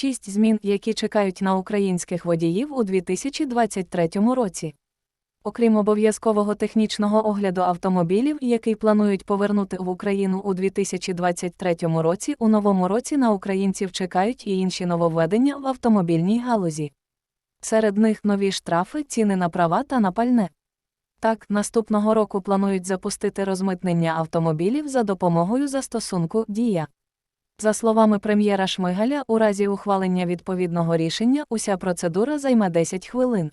Шість змін, які чекають на українських водіїв у 2023 році. Окрім обов'язкового технічного огляду автомобілів, який планують повернути в Україну у 2023 році, у новому році на українців чекають і інші нововведення в автомобільній галузі. Серед них нові штрафи, ціни на права та на пальне. Так, наступного року планують запустити розмитнення автомобілів за допомогою застосунку Дія. За словами прем'єра Шмигаля, у разі ухвалення відповідного рішення уся процедура займе 10 хвилин.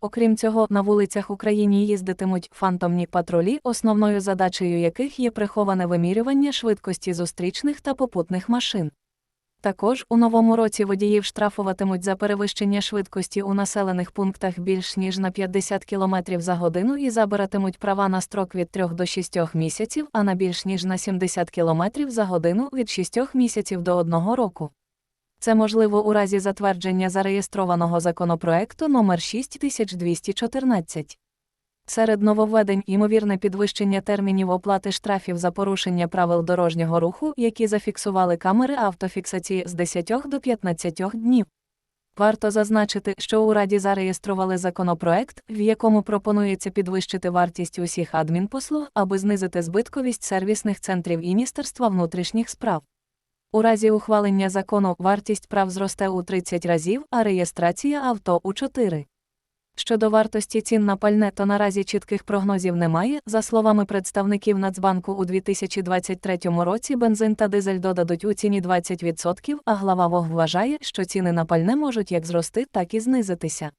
Окрім цього, на вулицях України їздитимуть фантомні патрулі, основною задачею яких є приховане вимірювання швидкості зустрічних та попутних машин. Також у новому році водіїв штрафуватимуть за перевищення швидкості у населених пунктах більш ніж на 50 км за годину і забиратимуть права на строк від 3 до 6 місяців, а на більш ніж на 70 км за годину від 6 місяців до 1 року. Це можливо у разі затвердження зареєстрованого законопроекту номер 6214. Серед нововведень ймовірне підвищення термінів оплати штрафів за порушення правил дорожнього руху, які зафіксували камери автофіксації з 10 до 15 днів. Варто зазначити, що у Раді зареєстрували законопроект, в якому пропонується підвищити вартість усіх адмінпослуг, аби знизити збитковість сервісних центрів і Міністерства внутрішніх справ. У разі ухвалення закону вартість прав зросте у 30 разів, а реєстрація авто у 4. Щодо вартості цін на пальне, то наразі чітких прогнозів немає. За словами представників Нацбанку, у 2023 році бензин та дизель додадуть у ціні 20%, а глава ВОГ вважає, що ціни на пальне можуть як зрости, так і знизитися.